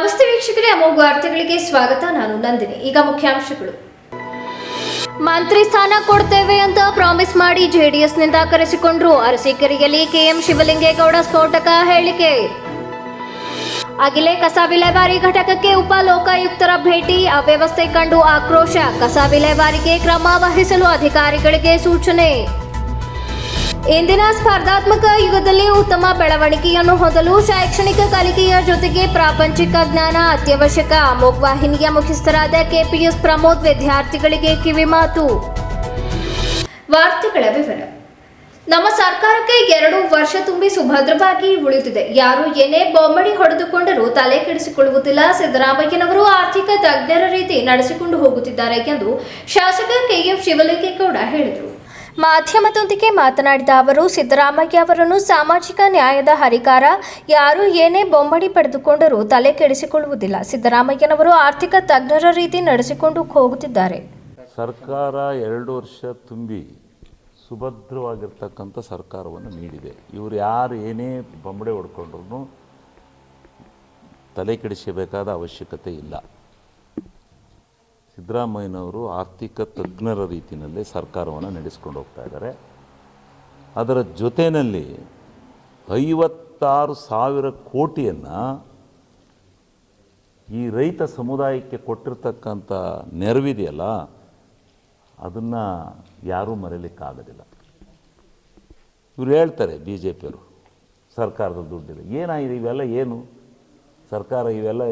ನಮಸ್ತೆ ವೀಕ್ಷಕರೇ, ಅಮೋಘ ವಾರ್ತೆಗಳಿಗೆ ಸ್ವಾಗತ. ನಾನು ನಂದಿನಿ. ಈಗ ಮುಖ್ಯಾಂಶಗಳು. ಮಂತ್ರಿ ಸ್ಥಾನ ಕೊಡ್ತೇವೆ ಅಂತ ಪ್ರಾಮಿಸ್ ಮಾಡಿ ಜೆಡಿಎಸ್ನಿಂದ ಕರೆಸಿಕೊಂಡ್ರು. ಅರಸೀಕೆರೆಯಲ್ಲಿ ಕೆಎಂ ಶಿವಲಿಂಗೇಗೌಡ ಸ್ಫೋಟಕ ಹೇಳಿಕೆ. ಅಗಿಲೆ ಕಸ ವಿಲೇವಾರಿ ಘಟಕಕ್ಕೆ ಉಪ ಲೋಕಾಯುಕ್ತರ ಭೇಟಿ. ಅವ್ಯವಸ್ಥೆ ಕಂಡು ಆಕ್ರೋಶ. ಕಸ ವಿಲೇವಾರಿಗೆ ಕ್ರಮ ವಹಿಸಲು ಅಧಿಕಾರಿಗಳಿಗೆ ಸೂಚನೆ. ಇಂದಿನ ಸ್ಪರ್ಧಾತ್ಮಕ ಯುಗದಲ್ಲಿ ಉತ್ತಮ ಬೆಳವಣಿಗೆಯನ್ನು ಹೊಂದಲು ಶೈಕ್ಷಣಿಕ ಕಲಿಕೆಯ ಜೊತೆಗೆ ಪ್ರಾಪಂಚಿಕ ಜ್ಞಾನ ಅತ್ಯವಶ್ಯಕ. ಅಮೋಕ್ ವಾಹಿನಿಯ ಮುಖ್ಯಸ್ಥರಾದ ಕೆಪಿಎಸ್ ಪ್ರಮೋದ್ ವಿದ್ಯಾರ್ಥಿಗಳಿಗೆ ಕಿವಿಮಾತು ವಾರ್ತೆಗಳ ವಿವರ. ನಮ್ಮ ಸರ್ಕಾರಕ್ಕೆ ಎರಡು ವರ್ಷ ತುಂಬಿ ಸುಭದ್ರವಾಗಿ ಉಳಿದಿದೆ. ಯಾರು ಏನೇ ಬೊಮ್ಮಡಿ ಹೊಡೆದುಕೊಂಡರೂ ತಲೆ ಕೆಡಿಸಿಕೊಳ್ಳುವುದಿಲ್ಲ. ಸಿದ್ದರಾಮಯ್ಯನವರು ಆರ್ಥಿಕ ತಜ್ಞರ ರೀತಿ ನಡೆಸಿಕೊಂಡು ಹೋಗುತ್ತಿದ್ದಾರೆ ಎಂದು ಶಾಸಕ ಕೆಎಂ ಶಿವಲಿಂಗೇಗೌಡ ಹೇಳಿದರು. ಮಾಧ್ಯಮದೊಂದಿಗೆ ಮಾತನಾಡಿದ ಅವರು, ಸಿದ್ದರಾಮಯ್ಯ ಅವರನ್ನು ಸಾಮಾಜಿಕ ನ್ಯಾಯದ ಹರಿಕಾರ, ಯಾರು ಏನೇ ಬೊಂಬಡಿ ಪಡೆದುಕೊಂಡರೂ ತಲೆ ಕೆಡಿಸಿಕೊಳ್ಳುವುದಿಲ್ಲ. ಸಿದ್ದರಾಮಯ್ಯನವರು ಆರ್ಥಿಕ ತಜ್ಞರ ರೀತಿ ನಡೆಸಿಕೊಂಡು ಹೋಗುತ್ತಿದ್ದಾರೆ. ಸರ್ಕಾರ ಎರಡು ವರ್ಷ ತುಂಬಿ ಸುಭದ್ರವಾಗಿರ್ತಕ್ಕಂಥ ಸರ್ಕಾರವನ್ನು ನೀಡಿದೆ. ಇವರು ಯಾರು ಏನೇ ಬೊಂಬಡೆ ಹೊಡ್ಕೊಂಡ್ರು ತಲೆ ಕೆಡಿಸಬೇಕಾದ ಅವಶ್ಯಕತೆ ಇಲ್ಲ. ಸಿದ್ದರಾಮಯ್ಯನವರು ಆರ್ಥಿಕ ತಜ್ಞರ ರೀತಿಯಲ್ಲಿ ಸರ್ಕಾರವನ್ನು ನಡೆಸ್ಕೊಂಡು ಹೋಗ್ತಾ ಇದ್ದಾರೆ. ಅದರ ಜೊತೆಯಲ್ಲಿ ಐವತ್ತಾರು ಸಾವಿರ ಕೋಟಿಯನ್ನು ಈ ರೈತ ಸಮುದಾಯಕ್ಕೆ ಕೊಟ್ಟಿರ್ತಕ್ಕಂಥ ನೆರವಿದೆಯಲ್ಲ, ಅದನ್ನು ಯಾರೂ ಮರೀಲಿಕ್ಕಾಗೋದಿಲ್ಲ. ಇವ್ರು ಹೇಳ್ತಾರೆ ಬಿ ಜೆ ಪಿಯವರು ಸರ್ಕಾರದ ದುಡ್ಡಿದೆ. ಏನಾಗಿದೆ ಇವೆಲ್ಲ ಏನು? ಸರ್ಕಾರ ಇವೆಲ್ಲ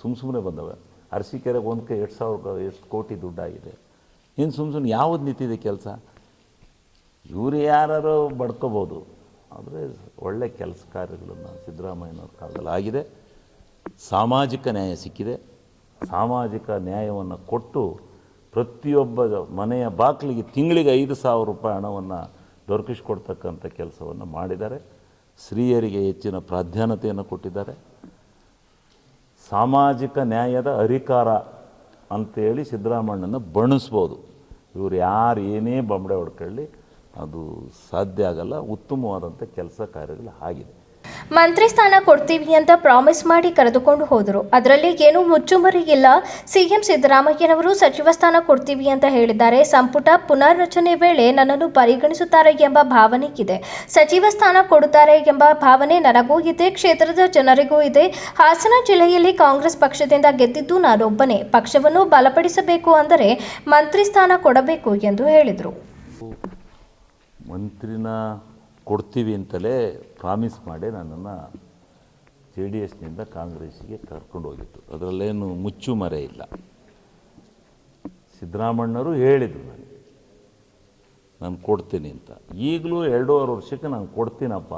ಸುಮ್ಮ ಸುಮ್ಮನೆ ಬಂದವೆ. ಅರಸೀಕೆರೆಗೆ ಒಂದು ಕೈ ಎರಡು ಸಾವಿರ ಎಷ್ಟು ಕೋಟಿ ದುಡ್ಡಾಗಿದೆ. ಇನ್ನು ಸುಮ್ಮ ಸುಮ್ಮನೆ ಯಾವುದು ನಿಂತಿದೆ ಕೆಲಸ? ಇವರು ಯಾರು ಬಡ್ಕೋಬೋದು. ಆದರೆ ಒಳ್ಳೆ ಕೆಲಸ ಕಾರ್ಯಗಳನ್ನು ಸಿದ್ದರಾಮಯ್ಯನವ್ರ ಕಾಲದಲ್ಲಿ ಆಗಿದೆ. ಸಾಮಾಜಿಕ ನ್ಯಾಯ ಸಿಕ್ಕಿದೆ. ಸಾಮಾಜಿಕ ನ್ಯಾಯವನ್ನು ಕೊಟ್ಟು ಪ್ರತಿಯೊಬ್ಬ ಮನೆಯ ಬಾಗಿಲಿಗೆ ತಿಂಗಳಿಗೆ ಐದು ಸಾವಿರ ರೂಪಾಯಿ ಹಣವನ್ನು ದೊರಕಿಸ್ಕೊಡ್ತಕ್ಕಂಥ ಕೆಲಸವನ್ನು ಮಾಡಿದ್ದಾರೆ. ಸ್ತ್ರೀಯರಿಗೆ ಹೆಚ್ಚಿನ ಪ್ರಾಧಾನ್ಯತೆಯನ್ನು ಕೊಟ್ಟಿದ್ದಾರೆ. ಸಾಮಾಜಿಕ ನ್ಯಾಯದ ಅಧಿಕಾರ ಅಂತೇಳಿ ಸಿದ್ದರಾಮಣ್ಣನ ಬಣಿಸ್ಬೋದು ಇವರು ಯಾರು ಏನೇ ಬಂಬಡೆ ಹೊಡ್ಕೊಳ್ಳಿ, ಅದು ಸಾಧ್ಯ ಆಗಲ್ಲ. ಉತ್ತಮವಾದಂಥ ಕೆಲಸ ಕಾರ್ಯಗಳು ಆಗಿದೆ. ಮಂತ್ರಿ ಸ್ಥಾನ ಕೊಡ್ತೀವಿ ಅಂತ ಪ್ರಾಮಿಸ್ ಮಾಡಿ ಕರೆದುಕೊಂಡು ಹೋದರು. ಅದರಲ್ಲಿ ಏನೂ ಮುಚ್ಚುಮರಿ ಇಲ್ಲ. ಸಿಎಂ ಸಿದ್ದರಾಮಯ್ಯನವರು ಸಚಿವ ಸ್ಥಾನ ಕೊಡ್ತೀವಿ ಅಂತ ಹೇಳಿದ್ದಾರೆ. ಸಂಪುಟ ಪುನರ್ರಚನೆ ವೇಳೆ ನನ್ನನ್ನು ಪರಿಗಣಿಸುತ್ತಾರೆ ಎಂಬ ಭಾವನೆ ಇದೆ. ಸಚಿವ ಸ್ಥಾನ ಕೊಡುತ್ತಾರೆ ಎಂಬ ಭಾವನೆ ನನಗೂ ಇದೆ. ಕ್ಷೇತ್ರದ ಜನರಿಗೂ ಇದೆ. ಹಾಸನ ಜಿಲ್ಲೆಯಲ್ಲಿ ಕಾಂಗ್ರೆಸ್ ಪಕ್ಷದಿಂದ ಗೆದ್ದಿದ್ದು ನಾನೊಬ್ಬನೇ. ಪಕ್ಷವನ್ನು ಬಲಪಡಿಸಬೇಕು ಅಂದರೆ ಮಂತ್ರಿ ಸ್ಥಾನ ಕೊಡಬೇಕು ಎಂದು ಹೇಳಿದರು. ಮಂತ್ರಿನ ಕೊಡ್ತೀವಿ ಅಂತಲೇ ಪ್ರಾಮಿಸ್ ಮಾಡಿ ನನ್ನನ್ನು ಜೆ ಡಿ ಎಸ್ನಿಂದ ಕಾಂಗ್ರೆಸ್ಸಿಗೆ ಕರ್ಕೊಂಡು ಹೋಗಿತ್ತು. ಅದರಲ್ಲೇನು ಮುಚ್ಚು ಮರೆ ಇಲ್ಲ. ಸಿದ್ದರಾಮಣ್ಣರು ಹೇಳಿದರು ನನಗೆ, ನಾನು ಕೊಡ್ತೀನಿ ಅಂತ. ಈಗಲೂ ಎರಡೂವರೆ ವರ್ಷಕ್ಕೆ ನಾನು ಕೊಡ್ತೀನಪ್ಪ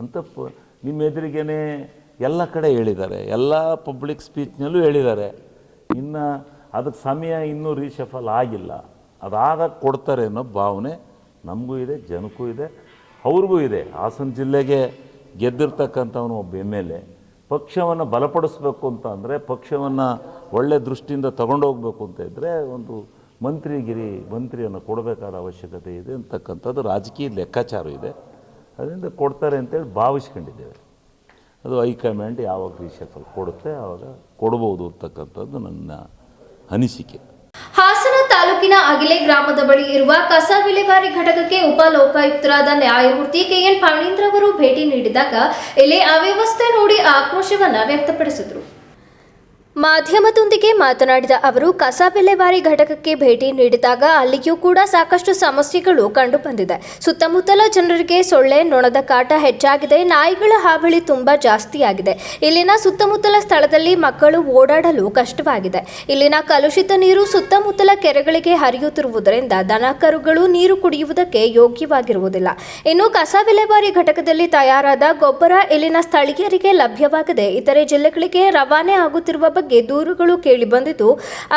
ಅಂತ ಪ, ನಿಮ್ಮ ಎದುರಿಗೇನೆ ಎಲ್ಲ ಕಡೆ ಹೇಳಿದ್ದಾರೆ. ಎಲ್ಲ ಪಬ್ಲಿಕ್ ಸ್ಪೀಚ್ನಲ್ಲೂ ಹೇಳಿದ್ದಾರೆ. ಇನ್ನು ಅದಕ್ಕೆ ಸಮಯ ಇನ್ನೂ ರೀಶಫಲ್ ಆಗಿಲ್ಲ. ಅದಾಗ ಕೊಡ್ತಾರೆ ಅನ್ನೋ ಭಾವನೆ ನಮಗೂ ಇದೆ, ಜನಕ್ಕೂ ಇದೆ. ಅವ್ರಿಗೂ ಇದೆ. ಹಾಸನ ಜಿಲ್ಲೆಗೆ ಗೆದ್ದಿರ್ತಕ್ಕಂಥವನು ಒಬ್ಬ ಎಂ ಎಲ್ ಎ. ಪಕ್ಷವನ್ನು ಬಲಪಡಿಸ್ಬೇಕು ಅಂತ ಅಂದರೆ ಪಕ್ಷವನ್ನು ಒಳ್ಳೆ ದೃಷ್ಟಿಯಿಂದ ತಗೊಂಡೋಗ್ಬೇಕು ಅಂತ ಇದ್ದರೆ ಒಂದು ಮಂತ್ರಿಗಿರಿ ಮಂತ್ರಿಯನ್ನು ಕೊಡಬೇಕಾದ ಅವಶ್ಯಕತೆ ಇದೆ ಅಂತಕ್ಕಂಥದ್ದು ರಾಜಕೀಯ ಲೆಕ್ಕಾಚಾರ ಇದೆ. ಅದರಿಂದ ಕೊಡ್ತಾರೆ ಅಂತೇಳಿ ಭಾವಿಸ್ಕೊಂಡಿದ್ದೇವೆ. ಅದು ಹೈಕಮಾಂಡ್ ಯಾವಾಗ ರೀಶಫಲ್ ಕೊಡುತ್ತೆ ಆವಾಗ ಕೊಡ್ಬೋದು ಅಂತಕ್ಕಂಥದ್ದು ನನ್ನ ಅನಿಸಿಕೆ. ತಾಲೂಕಿನ ಅಗಿಲೆ ಗ್ರಾಮದ ಬಳಿ ಇರುವ ಕಸ ವಿಲೇವಾರಿ ಘಟಕಕ್ಕೆ ಉಪ ಲೋಕಾಯುಕ್ತರಾದ ನ್ಯಾಯಮೂರ್ತಿ ಕೆಎನ್ ಪಾಣೀಂದ್ರ ಅವರು ಭೇಟಿ ನೀಡಿದಾಗ ಇಲ್ಲಿ ಅವ್ಯವಸ್ಥೆ ನೋಡಿ ಆಕ್ರೋಶವನ್ನ ವ್ಯಕ್ತಪಡಿಸಿದರು. ಮಾಧ್ಯಮದೊಂದಿಗೆ ಮಾತನಾಡಿದ ಅವರು ಕಸ ವಿಲೇವಾರಿ ಘಟಕಕ್ಕೆ ಭೇಟಿ ನೀಡಿದಾಗ ಅಲ್ಲಿಯೂ ಕೂಡ ಸಾಕಷ್ಟು ಸಮಸ್ಯೆಗಳು ಕಂಡುಬಂದಿದೆ. ಸುತ್ತಮುತ್ತಲ ಜನರಿಗೆ ಸೊಳ್ಳೆ, ನೊಣದ ಕಾಟ ಹೆಚ್ಚಾಗಿದೆ. ನಾಯಿಗಳ ಹಾವಳಿ ತುಂಬಾ ಜಾಸ್ತಿಯಾಗಿದೆ. ಇಲ್ಲಿನ ಸುತ್ತಮುತ್ತಲ ಸ್ಥಳದಲ್ಲಿ ಮಕ್ಕಳು ಓಡಾಡಲು ಕಷ್ಟವಾಗಿದೆ. ಇಲ್ಲಿನ ಕಲುಷಿತ ನೀರು ಸುತ್ತಮುತ್ತಲ ಕೆರೆಗಳಿಗೆ ಹರಿಯುತ್ತಿರುವುದರಿಂದ ದನ ಕರುಗಳು ನೀರು ಕುಡಿಯುವುದಕ್ಕೆ ಯೋಗ್ಯವಾಗಿರುವುದಿಲ್ಲ. ಇನ್ನು ಕಸ ವಿಲೇವಾರಿ ಘಟಕದಲ್ಲಿ ತಯಾರಾದ ಗೊಬ್ಬರ ಇಲ್ಲಿನ ಸ್ಥಳೀಯರಿಗೆ ಲಭ್ಯವಾಗದೆ ಇತರೆ ಜಿಲ್ಲೆಗಳಿಗೆ ರವಾನೆ ಆಗುತ್ತಿರುವ ಬಗ್ಗೆ ದೂರುಗಳು ಕೇಳಿಬಂದಿದ್ದು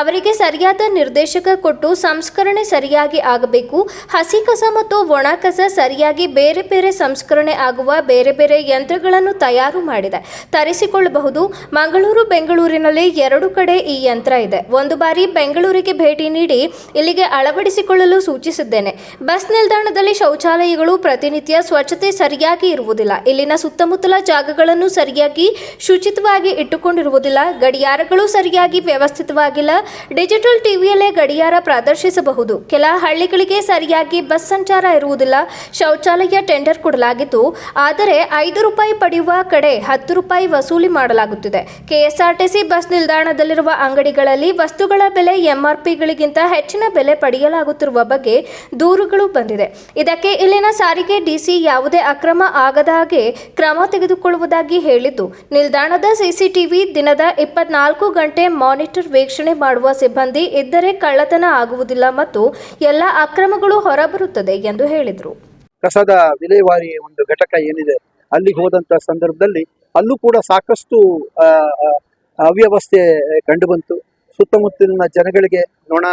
ಅವರಿಗೆ ಸರಿಯಾದ ನಿರ್ದೇಶಕ ಕೊಟ್ಟು ಸಂಸ್ಕರಣೆ ಸರಿಯಾಗಿ ಆಗಬೇಕು. ಹಸಿ ಕಸ ಮತ್ತು ಒಣ ಕಸ ಸರಿಯಾಗಿ ಬೇರೆ ಬೇರೆ ಸಂಸ್ಕರಣೆ ಆಗುವ ಬೇರೆ ಬೇರೆ ಯಂತ್ರಗಳನ್ನು ತಯಾರು ಮಾಡಿದೆ. ತರಿಸಿಕೊಳ್ಳಬಹುದು. ಮಂಗಳೂರು, ಬೆಂಗಳೂರಿನಲ್ಲಿ ಎರಡು ಕಡೆ ಈ ಯಂತ್ರ ಇದೆ. ಒಂದು ಬಾರಿ ಬೆಂಗಳೂರಿಗೆ ಭೇಟಿ ನೀಡಿ ಇಲ್ಲಿಗೆ ಅಳವಡಿಸಿಕೊಳ್ಳಲು ಸೂಚಿಸಿದ್ದೇನೆ. ಬಸ್ ನಿಲ್ದಾಣದಲ್ಲಿ ಶೌಚಾಲಯಗಳು ಪ್ರತಿನಿತ್ಯ ಸ್ವಚ್ಛತೆ ಸರಿಯಾಗಿ ಇರುವುದಿಲ್ಲ. ಇಲ್ಲಿನ ಸುತ್ತಮುತ್ತಲ ಜಾಗಗಳನ್ನು ಸರಿಯಾಗಿ ಶುಚಿತ್ವವಾಗಿ ಇಟ್ಟುಕೊಂಡಿರುವುದಿಲ್ಲ. ಗಡಿಯಾರಗಳು ಸರಿಯಾಗಿ ವ್ಯವಸ್ಥಿತವಾಗಿಲ್ಲ. ಡಿಜಿಟಲ್ ಟಿವಿಯಲ್ಲೇ ಗಡಿಯಾರ ಪ್ರದರ್ಶಿಸಬಹುದು. ಕೆಲ ಹಳ್ಳಿಗಳಿಗೆ ಸರಿಯಾಗಿ ಬಸ್ ಸಂಚಾರ ಇರುವುದಿಲ್ಲ. ಶೌಚಾಲಯ ಟೆಂಡರ್ ಕೊಡಲಾಗಿದ್ದು ಆದರೆ ಐದು ರೂಪಾಯಿ ಪಡೆಯುವ ಕಡೆ ಹತ್ತು ರೂಪಾಯಿ ವಸೂಲಿ ಮಾಡಲಾಗುತ್ತಿದೆ. ಕೆಎಸ್ಆರ್ಟಿಸಿ ಬಸ್ ನಿಲ್ದಾಣದಲ್ಲಿರುವ ಅಂಗಡಿಗಳಲ್ಲಿ ವಸ್ತುಗಳ ಬೆಲೆ ಎಂಆರ್ಪಿಗಳಿಗಿಂತ ಹೆಚ್ಚಿನ ಬೆಲೆ ಪಡೆಯಲಾಗುತ್ತಿರುವ ಬಗ್ಗೆ ದೂರುಗಳು ಬಂದಿದೆ. ಇದಕ್ಕೆ ಇಲ್ಲಿನ ಸಾರಿಗೆ ಡಿಸಿ ಯಾವುದೇ ಅಕ್ರಮ ಆಗದ ಹಾಗೆ ಕ್ರಮ ತೆಗೆದುಕೊಳ್ಳುವುದಾಗಿ ಹೇಳಿದ್ದು, ನಿಲ್ದಾಣದ ಸಿಸಿಟಿವಿ ದಿನದ ಇಪ್ಪತ್ನಾಲ್ಕು ಗಂಟೆ ಮಾನಿಟರ್ ವೀಕ್ಷಣೆ ಮಾಡುವ ಸಿಬ್ಬಂದಿ ಇದ್ದರೆ ಕಳ್ಳತನ ಆಗುವುದಿಲ್ಲ ಮತ್ತು ಎಲ್ಲ ಅಕ್ರಮಗಳು ಹೊರಬರುತ್ತದೆ ಎಂದು ಹೇಳಿದರು. ಕಸದ ವಿಲೇವಾರಿ ಒಂದು ಘಟಕ ಏನಿದೆ ಅಲ್ಲಿಗೆ ಹೋದಂತ ಸಂದರ್ಭದಲ್ಲಿ ಅಲ್ಲೂ ಕೂಡ ಸಾಕಷ್ಟು ಅವ್ಯವಸ್ಥೆ ಕಂಡು ಬಂತು. ಸುತ್ತಮುತ್ತಲಿನ ಜನಗಳಿಗೆ ನೊಣ,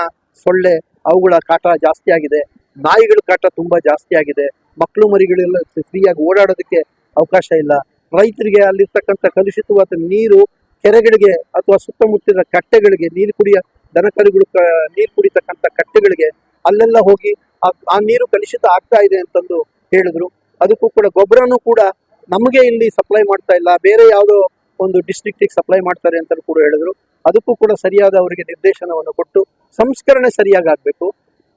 ಸೊಳ್ಳೆ, ಅವುಗಳ ಕಾಟ ಜಾಸ್ತಿ ಆಗಿದೆ. ನಾಯಿಗಳ ಕಾಟ ತುಂಬಾ ಜಾಸ್ತಿ ಆಗಿದೆ. ಮಕ್ಕಳು, ಮರಿಗಳೆಲ್ಲ ಫ್ರೀಯಾಗಿ ಓಡಾಡೋದಕ್ಕೆ ಅವಕಾಶ ಇಲ್ಲ. ರೈತರಿಗೆ ಅಲ್ಲಿರ್ತಕ್ಕಂಥ ಕಲುಷಿತವಾದ ನೀರು ಕೆರೆಗಳಿಗೆ ಅಥವಾ ಸುತ್ತಮುತ್ತಲಿನ ಕಟ್ಟೆಗಳಿಗೆ ನೀರು ಕುಡಿಯ ದನಕರುಗಳು ನೀರು ಕುಡಿತಕ್ಕಂಥ ಕಟ್ಟೆಗಳಿಗೆ ಅಲ್ಲೆಲ್ಲ ಹೋಗಿ ಆ- ಆ ನೀರು ಕಲುಷಿತ ಆಗ್ತಾ ಇದೆ ಅಂತಂದು ಹೇಳಿದ್ರು. ಅದಕ್ಕೂ ಕೂಡ ಗೊಬ್ಬರನೂ ಕೂಡ ನಮಗೆ ಇಲ್ಲಿ ಸಪ್ಲೈ ಮಾಡ್ತಾ ಇಲ್ಲ. ಬೇರೆ ಯಾವುದೋ ಒಂದು ಡಿಸ್ಟ್ರಿಕ್ಟಿಗೆ ಸಪ್ಲೈ ಮಾಡ್ತಾರೆ ಅಂತ ಕೂಡ ಹೇಳಿದ್ರು. ಅದಕ್ಕೂ ಕೂಡ ಸರಿಯಾದ ಅವರಿಗೆ ನಿರ್ದೇಶನವನ್ನು ಕೊಟ್ಟು ಸಂಸ್ಕರಣೆ ಸರಿಯಾಗಿ ಆಗಬೇಕು.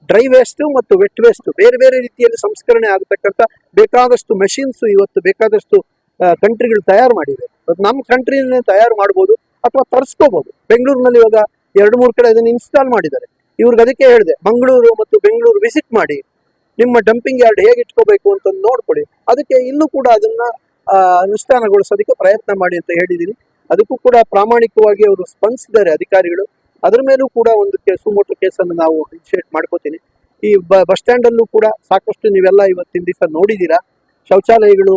ಡ್ರೈ ವೇಸ್ಟ್ ಮತ್ತು ವೆಟ್ ವೇಸ್ಟ್ ಬೇರೆ ಬೇರೆ ರೀತಿಯಲ್ಲಿ ಸಂಸ್ಕರಣೆ ಆಗತಕ್ಕಂಥ ಬೇಕಾದಷ್ಟು ಮೆಷಿನ್ಸ್ ಇವತ್ತು ಬೇಕಾದಷ್ಟು ಕಂಟ್ರಿಗಳು ತಯಾರು ಮಾಡಿವೆ. ನಮ್ಮ ಕಂಟ್ರಿನೇ ತಯಾರು ಮಾಡ್ಬೋದು ಅಥವಾ ತರಿಸ್ಕೋಬಹುದು ಬೆಂಗಳೂರಿನಲ್ಲಿ ಇವಾಗ ಎರಡು ಮೂರು ಕಡೆ ಅದನ್ನು ಇನ್ಸ್ಟಾಲ್ ಮಾಡಿದ್ದಾರೆ. ಇವ್ರಿಗೆ ಅದಕ್ಕೆ ಹೇಳಿದೆ, ಮಂಗಳೂರು ಮತ್ತು ಬೆಂಗಳೂರು ವಿಸಿಟ್ ಮಾಡಿ. ನಿಮ್ಮ ಡಂಪಿಂಗ್ ಯಾರ್ಡ್ ಹೇಗೆ ಇಟ್ಕೋಬೇಕು ಅಂತ ನೋಡ್ಕೊಳ್ಳಿ. ಅದಕ್ಕೆ ಇಲ್ಲೂ ಕೂಡ ಅದನ್ನ ಅನುಷ್ಠಾನಗೊಳಿಸೋದಕ್ಕೆ ಪ್ರಯತ್ನ ಮಾಡಿ ಅಂತ ಹೇಳಿದ್ದೀನಿ ಅದಕ್ಕೂ ಕೂಡ ಪ್ರಾಮಾಣಿಕವಾಗಿ ಅವರು ಸ್ಪಂದಿಸಿದ್ದಾರೆ ಅಧಿಕಾರಿಗಳು. ಅದರ ಮೇಲೂ ಕೂಡ ಒಂದು ಕೇಸು ಮೋಟು ಕೇಸನ್ನು ನಾವು ಇನಿಷಿಯೇಟ್ ಮಾಡ್ಕೋತೀನಿ. ಈ ಬಸ್ ಸ್ಟ್ಯಾಂಡ್ ಅಲ್ಲೂ ಕೂಡ ಸಾಕಷ್ಟು ನೀವೆಲ್ಲ ಇವತ್ತಿನ ದಿವಸ ನೋಡಿದ್ದೀರಾ ಶೌಚಾಲಯಗಳು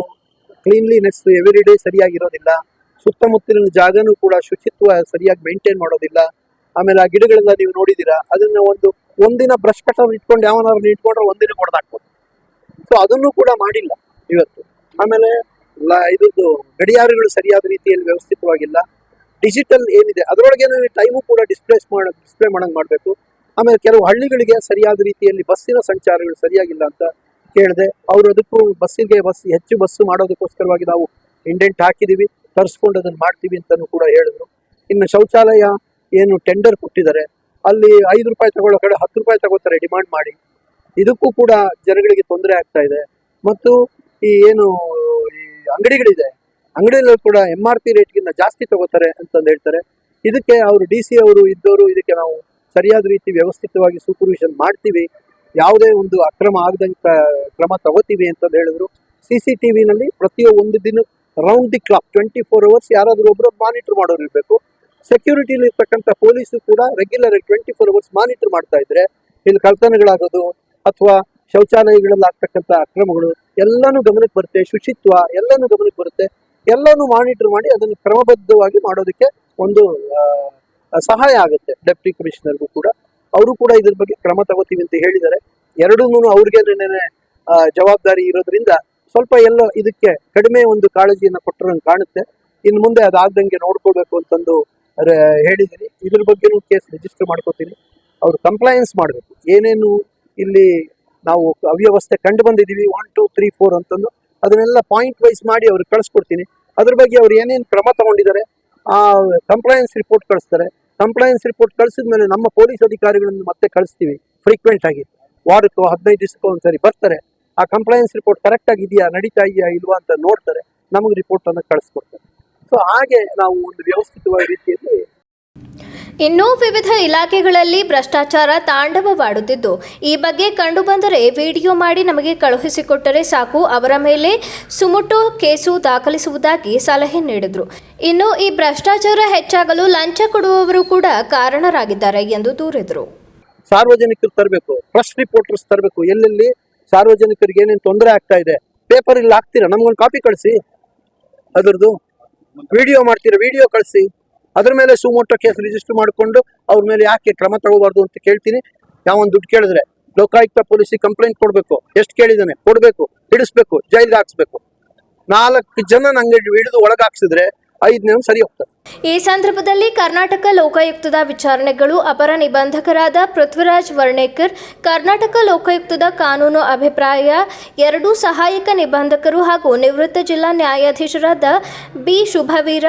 ಕ್ಲೀನ್ಲಿನೆಸ್ ಎವ್ರಿ ಡೇ ಸರಿಯಾಗಿರೋದಿಲ್ಲ. ಸುತ್ತಮುತ್ತಲಿನ ಜಾಗನೂ ಕೂಡ ಶುಚಿತ್ವ ಸರಿಯಾಗಿ ಮೇಂಟೈನ್ ಮಾಡೋದಿಲ್ಲ. ಆಮೇಲೆ ಆ ಗಿಡಗಳೆಲ್ಲ ನೀವು ನೋಡಿದ್ದೀರಾ, ಅದನ್ನ ಒಂದು, ಒಂದಿನ ಬ್ರಷ್ ಕಟ್ಟರ್ ಇಟ್ಕೊಂಡು ಯಾವನಾದ್ರು ಇಟ್ಕೊಂಡ್ರೆ ಒಂದಿನ ಹೊಡೆದಾಕ್ಬೋದು ಸೊ ಅದನ್ನು ಕೂಡ ಮಾಡಿಲ್ಲ ಇವತ್ತು. ಆಮೇಲೆ ಇದ್ರದ್ದು ಗಡಿಯಾರಗಳು ಸರಿಯಾದ ರೀತಿಯಲ್ಲಿ ವ್ಯವಸ್ಥಿತವಾಗಿಲ್ಲ. ಡಿಜಿಟಲ್ ಏನಿದೆ, ಅದರೊಳಗೆ ಟೈಮು ಕೂಡ ಡಿಸ್ಪ್ಲೇಸ್ ಮಾಡ ಡಿಸ್ಪ್ಲೇ ಮಾಡೋಂಗೆ ಮಾಡಬೇಕು. ಆಮೇಲೆ ಕೆಲವು ಹಳ್ಳಿಗಳಿಗೆ ಸರಿಯಾದ ರೀತಿಯಲ್ಲಿ ಬಸ್ಸಿನ ಸಂಚಾರಗಳು ಸರಿಯಾಗಿಲ್ಲ ಅಂತ ಕೇಳಿದೆ. ಅವರು ಅದಕ್ಕೂ ಬಸ್ಸಿಗೆ ಬಸ್ ಹೆಚ್ಚು ಬಸ್ಸು ಮಾಡೋದಕ್ಕೋಸ್ಕರವಾಗಿ ನಾವು ಇಂಡೆಂಟ್ ಹಾಕಿದೀವಿ, ತರಿಸ್ಕೊಂಡು ಅದನ್ನು ಮಾಡ್ತೀವಿ ಅಂತಲೂ ಕೂಡ ಹೇಳಿದ್ರು. ಇನ್ನು ಶೌಚಾಲಯ ಏನು ಟೆಂಡರ್ ಕೊಟ್ಟಿದ್ದಾರೆ. ಅಲ್ಲಿ ಐದು ರೂಪಾಯಿ ತಗೊಳ್ಳೋ ಕಡೆ ಹತ್ತು ರೂಪಾಯಿ ತಗೋತಾರೆ ಡಿಮಾಂಡ್ ಮಾಡಿ. ಇದಕ್ಕೂ ಕೂಡ ಜನಗಳಿಗೆ ತೊಂದರೆ ಆಗ್ತಾ ಇದೆ. ಮತ್ತು ಈ ಏನು ಈ ಅಂಗಡಿಗಳಿದೆ, ಅಂಗಡಿಯಲ್ಲೂ ಕೂಡ ಎಂ ಆರ್ ಪಿ ರೇಟ್ಗಿಂತ ಜಾಸ್ತಿ ತಗೋತಾರೆ ಅಂತಂದು ಹೇಳ್ತಾರೆ. ಇದಕ್ಕೆ ಅವರು ಡಿ ಸಿ ಅವರು ಇದ್ದವರು ಇದಕ್ಕೆ ನಾವು ಸರಿಯಾದ ರೀತಿ ವ್ಯವಸ್ಥಿತವಾಗಿ ಸೂಪರ್ವಿಷನ್ ಮಾಡ್ತೀವಿ. ಯಾವುದೇ ಒಂದು ಅಕ್ರಮ ಆಗದಂತ ಕ್ರಮ ತಗೋತೀವಿ ಅಂತ ಹೇಳಿದ್ರು. ಸಿ ಸಿ ಟಿ ವಿನಲ್ಲಿ ಪ್ರತಿಯೊಂದು ದಿನ round the clock twenty four hours ಯಾರಾದರೂ ಒಬ್ಬರು ಮಾನಿಟರ್ ಮಾಡೋರು ಇರಬೇಕು. ಸೆಕ್ಯೂರಿಟಿಲಿ ಇರ್ತಕ್ಕಂಥ ಪೊಲೀಸು ಕೂಡ regular twenty four hours monitor ಮಾಡ್ತಾ ಇದ್ರೆ, ಇಲ್ಲಿ ಕಳ್ತನಗಳಾಗೋದು ಅಥವಾ ಶೌಚಾಲಯಗಳಲ್ಲಿ ಆಗ್ತಕ್ಕಂಥ ಅಕ್ರಮಗಳು, ಎಲ್ಲಾನು ಗಮನಕ್ಕೆ ಬರುತ್ತೆ. ಶುಚಿತ್ವ ಎಲ್ಲನೂ ಗಮನಕ್ಕೆ ಬರುತ್ತೆ. ಎಲ್ಲನೂ ಮಾನಿಟರ್ ಮಾಡಿ ಅದನ್ನು ಕ್ರಮಬದ್ಧವಾಗಿ ಮಾಡೋದಕ್ಕೆ ಒಂದು ಸಹಾಯ ಆಗುತ್ತೆ. ಡೆಪ್ಟಿ ಕಮಿಷನರ್ಗೂ ಕೂಡ. ಅವರು ಕೂಡ ಇದ್ರ ಬಗ್ಗೆ ಕ್ರಮ ತಗೋತೀವಿ ಅಂತ ಹೇಳಿದ್ದಾರೆ. ಎರಡೂ ಅವ್ರಿಗೆ ಜವಾಬ್ದಾರಿ ಇರೋದ್ರಿಂದ ಸ್ವಲ್ಪ ಎಲ್ಲ ಇದಕ್ಕೆ ಕಡಿಮೆ ಒಂದು ಕಾಳಜಿಯನ್ನ ಕೊಟ್ಟರಂಗೆ ಕಾಣುತ್ತೆ. ಇನ್ನು ಮುಂದೆ ಅದಾಗ್ದಂಗೆ ನೋಡ್ಕೋಬೇಕು ಅಂತಂದು ಹೇಳಿದ್ದೀನಿ. ಇದ್ರ ಬಗ್ಗೆನೂ ಕೇಸ್ ರಿಜಿಸ್ಟರ್ ಮಾಡ್ಕೋತೀನಿ. ಅವ್ರು ಕಂಪ್ಲೈನ್ಸ್ ಮಾಡಬೇಕು. ಏನೇನು ಇಲ್ಲಿ ನಾವು ಅವ್ಯವಸ್ಥೆ ಕಂಡು ಬಂದಿದ್ದೀವಿ ಒನ್ ಟೂ ತ್ರೀ ಫೋರ್ ಅಂತಂದು, ಅದನ್ನೆಲ್ಲ ಪಾಯಿಂಟ್ ವೈಸ್ ಮಾಡಿ ಅವ್ರಿಗೆ ಕಳಿಸ್ಕೊಡ್ತೀನಿ. ಅದ್ರ ಬಗ್ಗೆ ಅವ್ರು ಏನೇನು ಕ್ರಮ ತಗೊಂಡಿದ್ದಾರೆ, ಆ ಕಂಪ್ಲೈನ್ಸ್ ರಿಪೋರ್ಟ್ ಕಳಿಸ್ತಾರೆ. ಕಂಪ್ಲೈನ್ಸ್ ರಿಪೋರ್ಟ್ ಕಳಿಸಿದ ಮೇಲೆ ನಮ್ಮ ಪೊಲೀಸ್ ಅಧಿಕಾರಿಗಳನ್ನು ಮತ್ತೆ ಕಳಿಸ್ತೀವಿ. ಫ್ರೀಕ್ವೆಂಟ್ ಆಗಿ. ವಾರಕ್ಕೋ ಹದಿನೈದು ದಿವಸಕ್ಕೋ ಒಂದ್ಸರಿ ಬರ್ತಾರೆ. ಆ ಕಂಪ್ಲೈನ್ಸ್ ರಿಪೋರ್ಟ್ ಕರೆಕ್ಟ್ ಆಗಿದೆಯಾ ನಡೀತಾ ಇದೆಯಾ ಇಲ್ವಾ ಅಂತ ನೋಡ್ತಾರೆ. ನಮಗೆ ರಿಪೋರ್ಟ್ ಅನ್ನು ಕಳಿಸ್ಕೊಡ್ತಾರೆ. ಸೊ ಹಾಗೆ ನಾವು ಒಂದು ವ್ಯವಸ್ಥಿತವಾದ ರೀತಿಯಲ್ಲಿ ಇನ್ನು ವಿವಿಧ ಇಲಾಖೆಗಳಲ್ಲಿ ಭ್ರಷ್ಟಾಚಾರ ತಾಂಡವವಾಡುತ್ತಿದ್ದು, ಈ ಬಗ್ಗೆ ಕಂಡುಬಂದರೆ ವಿಡಿಯೋ ಮಾಡಿ ನಮಗೆ ಕಳುಹಿಸಿಕೊಟ್ಟರೆ ಸಾಕು. ಅವರ ಮೇಲೆ ಸುಮುಟು ಕೇಸು ದಾಖಲಿಸುವುದಾಗಿ ಸಲಹೆ ನೀಡಿದರು. ಇನ್ನು ಈ ಭ್ರಷ್ಟಾಚಾರ ಹೆಚ್ಚಾಗಲು ಲಂಚ ಕೊಡುವವರು ಕೂಡ ಕಾರಣರಾಗಿದ್ದಾರೆ ಎಂದು ದೂರಿದರು. ಸಾರ್ವಜನಿಕರು ತರಬೇಕು ಪ್ರೆಸ್ ರಿಪೋರ್ಟರ್ಸ್ ತರಬೇಕು. ಎಲ್ಲೆಲ್ಲಿ ಸಾರ್ವಜನಿಕರಿಗೆ ಏನೇನು ತೊಂದರೆ ಆಗ್ತಾ ಇದೆ ಪೇಪರ್ ಇಲ್ಲಿ ಹಾಕ್ತೀರಾ? ನಮ್ಗೊಂದು ಕಾಪಿ ಕಳಿಸಿ. ಅದರದು ವಿಡಿಯೋ ಮಾಡ್ತೀರಾ? ವಿಡಿಯೋ ಕಳಿಸಿ. ಅದ್ರ ಮೇಲೆ ಸುಮೋಟೋ ಕೇಸ್ ರಿಜಿಸ್ಟರ್ ಮಾಡಿಕೊಂಡು ಅವ್ರ ಮೇಲೆ ಯಾಕೆ ಕ್ರಮ ತಗೋಬಾರ್ದು ಅಂತ ಕೇಳ್ತೀನಿ. ಯಾವೊಂದು ದುಡ್ಡು ಕೇಳಿದ್ರೆ ಲೋಕಾಯುಕ್ತ ಪೊಲೀಸಿಗೆ ಕಂಪ್ಲೇಂಟ್ ಕೊಡಬೇಕು. ಎಷ್ಟು ಕೇಳಿದಾನೆ ಕೊಡಬೇಕು. ಹಿಡಿಸ್ಬೇಕು. ಜೈಲ್ಗೆ ಹಾಕ್ಸ್ಬೇಕು. ನಾಲ್ಕು ಜನ ನಂಗೆ ಹಿಡಿದು ಒಳಗಾಕ್ಸಿದ್ರೆ ಐದನೇ ಸರಿ ಹೋಗ್ತಾರೆ. ಈ ಸಂದರ್ಭದಲ್ಲಿ ಕರ್ನಾಟಕ ಲೋಕಾಯುಕ್ತದ ವಿಚಾರಣೆಗಳು ಅಪರ ನಿಬಂಧಕರಾದ ಪೃಥ್ವಿರಾಜ್ ವರ್ಣೇಕರ್, ಕರ್ನಾಟಕ ಲೋಕಾಯುಕ್ತದ ಕಾನೂನು ಅಭಿಪ್ರಾಯ, ಎರಡೂ ಸಹಾಯಕ ನಿಬಂಧಕರು ಹಾಗೂ ನಿವೃತ್ತ ಜಿಲ್ಲಾ ನ್ಯಾಯಾಧೀಶರಾದ ಬಿ. ಶುಭವೀರ,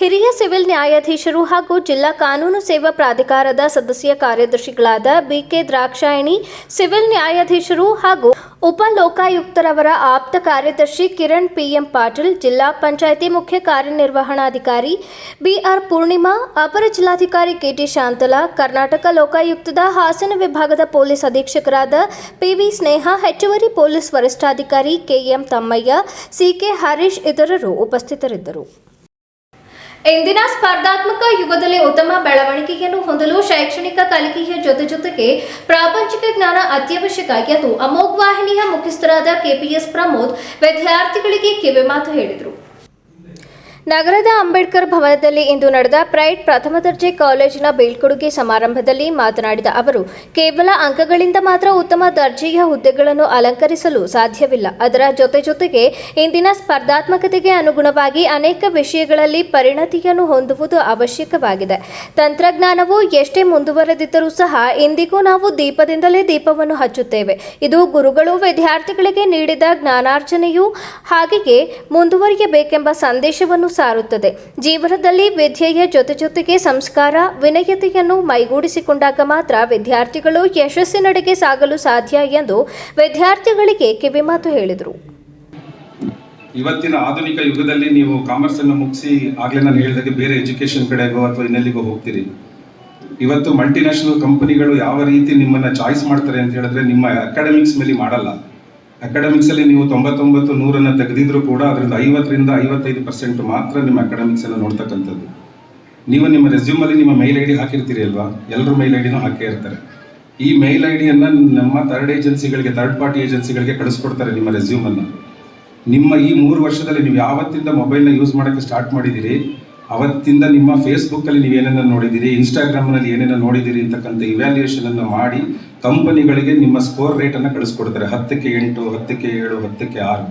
ಹಿರಿಯ ಸಿವಿಲ್ ನ್ಯಾಯಾಧೀಶರು ಹಾಗೂ ಜಿಲ್ಲಾ ಕಾನೂನು ಸೇವಾ ಪ್ರಾಧಿಕಾರದ ಸದಸ್ಯ ಕಾರ್ಯದರ್ಶಿಗಳಾದ ಬಿಕೆ ದ್ರಾಕ್ಷಾಯಣಿ, ಸಿವಿಲ್ ನ್ಯಾಯಾಧೀಶರು ಹಾಗೂ ಉಪ ಲೋಕಾಯುಕ್ತರವರ ಆಪ್ತ ಕಾರ್ಯದರ್ಶಿ ಕಿರಣ್ ಪಿಎಂ ಪಾಟೀಲ್, ಜಿಲ್ಲಾ ಪಂಚಾಯಿತಿ ಮುಖ್ಯ ಕಾರ್ಯನಿರ್ವಹಣಾಧಿಕಾರಿ ಬಿಆರ್ ಪೂರ್ಣಿಮಾ, ಅಪರ ಜಿಲ್ಲಾಧಿಕಾರಿ ಕೆಟಿ ಶಾಂತಲಾ, ಕರ್ನಾಟಕ ಲೋಕಾಯುಕ್ತದ ಹಾಸನ ವಿಭಾಗದ ಪೊಲೀಸ್ ಅಧೀಕ್ಷಕರಾದ ಪಿವಿ ಸ್ನೇಹ, ಹೆಚ್ಚುವರಿ ಪೊಲೀಸ್ ವರಿಷ್ಠಾಧಿಕಾರಿ ಕೆಎಂ ತಮ್ಮಯ್ಯ, ಸಿಕೆ ಹರೀಶ್ ಇತರರು ಉಪಸ್ಥಿತರಿದ್ದರು. ಇಂದಿನ ಸ್ಪರ್ಧಾತ್ಮಕ ಯುಗದಲ್ಲಿ ಉತ್ತಮ ಬೆಳವಣಿಗೆಯನ್ನು ಹೊಂದಲು ಶೈಕ್ಷಣಿಕ ಕಲಿಕೆಯ ಜೊತೆ ಜೊತೆಗೆ ಪ್ರಾಪಂಚಿಕ ಜ್ಞಾನ ಅತ್ಯವಶ್ಯಕ ಎಂದು ಅಮೋಘ್ ವಾಹಿನಿಯ ಮುಖ್ಯಸ್ಥರಾದ ಕೆಪಿಎಸ್ ಪ್ರಮೋದ್ ವಿದ್ಯಾರ್ಥಿಗಳಿಗೆ ಕಿವಿಮಾತು ಹೇಳಿದರು. ನಗರದ ಅಂಬೇಡ್ಕರ್ ಭವನದಲ್ಲಿ ಇಂದು ನಡೆದ ಪ್ರೈಡ್ ಪ್ರಥಮ ದರ್ಜೆ ಕಾಲೇಜಿನ ಬೀಳ್ಕೊಡುಗೆ ಸಮಾರಂಭದಲ್ಲಿ ಮಾತನಾಡಿದ ಅವರು, ಕೇವಲ ಅಂಕಗಳಿಂದ ಮಾತ್ರ ಉತ್ತಮ ದರ್ಜೆಯ ಹುದ್ದೆಗಳನ್ನು ಅಲಂಕರಿಸಲು ಸಾಧ್ಯವಿಲ್ಲ. ಅದರ ಜೊತೆ ಜೊತೆಗೆ ಇಂದಿನ ಸ್ಪರ್ಧಾತ್ಮಕತೆಗೆ ಅನುಗುಣವಾಗಿ ಅನೇಕ ವಿಷಯಗಳಲ್ಲಿ ಪರಿಣತಿಯನ್ನು ಹೊಂದುವುದು ಅವಶ್ಯಕವಾಗಿದೆ. ತಂತ್ರಜ್ಞಾನವು ಎಷ್ಟೇ ಮುಂದುವರೆದಿದ್ದರೂ ಸಹ ಇಂದಿಗೂ ನಾವು ದೀಪದಿಂದಲೇ ದೀಪವನ್ನು ಹಚ್ಚುತ್ತೇವೆ. ಇದು ಗುರುಗಳು ವಿದ್ಯಾರ್ಥಿಗಳಿಗೆ ನೀಡಿದ ಜ್ಞಾನಾರ್ಜನೆಯು ಹಾಗೆಯೇ ಮುಂದುವರಿಯಬೇಕೆಂಬ ಸಂದೇಶವನ್ನು ಸಾರುತ್ತದೆ. ಜೀವನದಲ್ಲಿ ವಿದ್ಯೆಯ ಜೊತೆ ಜೊತೆಗೆ ಸಂಸ್ಕಾರ, ವಿನಯತೆಯನ್ನು ಮೈಗೂಡಿಸಿಕೊಂಡಾಗ ಮಾತ್ರ ವಿದ್ಯಾರ್ಥಿಗಳು ಯಶಸ್ಸಿನಡೆಗೆ ಸಾಗಲು ಸಾಧ್ಯ ಎಂದು ವಿದ್ಯಾರ್ಥಿಗಳಿಗೆ ಕಿವಿಮಾತು ಹೇಳಿದರು. ಇವತ್ತಿನ ಆಧುನಿಕ ಯುಗದಲ್ಲಿ ನೀವು ಕಾಮರ್ಸ್ ಅನ್ನು ಮುಗಿಸಿ ಆಗ್ಲೇ ನಾನು ಹೇಳಿದಾಗೆ ಬೇರೆ ಎಜುಕೇಶನ್ ಕಡೆಗೋ ಅಥವಾ ಇನ್ನೆಲ್ಲಿಗೋ ಹೋಗ್ತೀರಿ. ಇವತ್ತು ಮಲ್ಟಿನ್ಯಾಷನಲ್ ಕಂಪನಿಗಳು ಯಾವ ರೀತಿ ನಿಮ್ಮನ್ನ ಚಾಯ್ಸ್ ಮಾಡ್ತಾರೆ ಅಂತ ಹೇಳಿದ್ರೆ ನಿಮ್ಮ ಅಕಾಡೆಮಿಕ್ಸ್ ಮೇಲೆ ಮಾಡಲ್ಲ. ಅಕಾಡೆಮಿಕ್ಸ್ ಅಲ್ಲಿ ನೀವು ತೊಂಬತ್ತೊಂಬತ್ತು ನೂರನ್ನ ತೆಗೆದಿದ್ರು ಕೂಡ ಅದರಿಂದ ಐವತ್ತರಿಂದ ಐವತ್ತೈದು ಪರ್ಸೆಂಟ್ ಮಾತ್ರ ನಿಮ್ಮ ಅಕಾಡೆಮಿಕ್ಸ್ ಅನ್ನು ನೋಡ್ತಕ್ಕಂಥದ್ದು. ನೀವು ನಿಮ್ಮ ರೆಸ್ಯೂಮ್ ಅಲ್ಲಿ ನಿಮ್ಮ ಮೇಲ್ ಐ ಡಿ ಹಾಕಿರ್ತೀರಿ ಅಲ್ವಾ? ಎಲ್ಲರೂ ಮೇಲ್ ಐ ಡಿನೂ ಹಾಕೇ ಇರ್ತಾರೆ. ಈ ಮೇಲ್ ಐ ಡಿಯನ್ನು ನಮ್ಮ ಥರ್ಡ್ ಏಜೆನ್ಸಿಗಳಿಗೆ ಥರ್ಡ್ ಪಾರ್ಟಿ ಏಜೆನ್ಸಿಗಳಿಗೆ ಕಳಿಸ್ಕೊಡ್ತಾರೆ ನಿಮ್ಮ ರೆಸ್ಯೂಮ್ ಅನ್ನ. ನಿಮ್ಮ ಈ ಮೂರು ವರ್ಷದಲ್ಲಿ ನೀವು ಯಾವತ್ತಿಂದ ಮೊಬೈಲ್ನ ಯೂಸ್ ಮಾಡೋಕ್ಕೆ ಸ್ಟಾರ್ಟ್ ಮಾಡಿದ್ದೀರಿ ಅವತ್ತಿಂದ ನಿಮ್ಮ ಫೇಸ್ಬುಕ್ಕಲ್ಲಿ ನೀವು ಏನೇನೋ ನೋಡಿದ್ದೀರಿ ಇನ್ಸ್ಟಾಗ್ರಾಮ್ನಲ್ಲಿ ಏನೇನೋ ನೋಡಿದ್ದೀರಿ ಅಂತಕ್ಕಂಥ ಇವ್ಯಾಲ್ಯೂಯೇಷನ್ ಅನ್ನು ಮಾಡಿ ಕಂಪನಿಗಳಿಗೆ ನಿಮ್ಮ ಸ್ಕೋರ್ ರೇಟನ್ನು ಕಳಿಸ್ಕೊಡ್ತಾರೆ. ಹತ್ತಕ್ಕೆ ಎಂಟು, ಹತ್ತಕ್ಕೆ ಏಳು, ಹತ್ತಕ್ಕೆ ಆರು.